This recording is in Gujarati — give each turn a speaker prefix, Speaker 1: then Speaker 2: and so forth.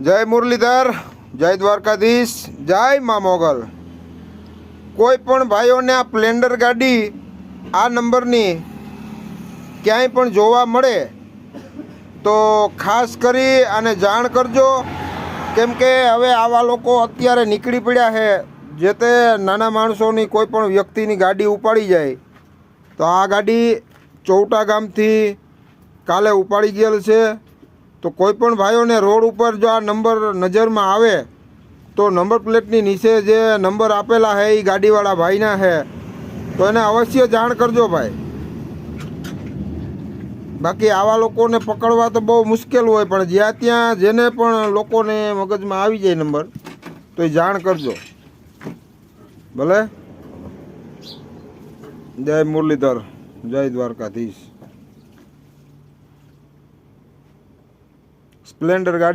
Speaker 1: જય મુરલીધર, જય દ્વારકાધીશ, જય મા મોગલ. કોઈ પણ ભાઈઓને આ પ્લેન્ડર ગાડી, આ નંબરની ક્યાંય પણ જોવા મળે, તો ખાસ કરી અને જાણ કરજો. કેમ કે હવે આવા લોકો અત્યારે નીકળી પડ્યા છે, જે તે નાના માણસોની કોઈ પણ વ્યક્તિની ગાડી ઉપાડી જાય. તો આ ગાડી ચૌટા ગામથી કાલે ઉપાડી ગયેલ છે. તો કોઈ પણ ભાઈઓને રોડ ઉપર જો આ નંબર નજરમાં આવે, તો નંબર પ્લેટની નીચે જે નંબર આપેલા છે એ ગાડીવાળા ભાઈના છે તો એને અવશ્ય જાણ કરજો ભાઈ. બાકી આવા લોકોને પકડવા તો બહુ મુશ્કેલ હોય, પણ જ્યાં ત્યાં જેને પણ લોકોને મગજમાં આવી જાય નંબર, તો એ જાણ કરજો. ભલે? જય મુરલીધર, જય દ્વારકાધીશ. સ્પ્લેન્ડર ગાડી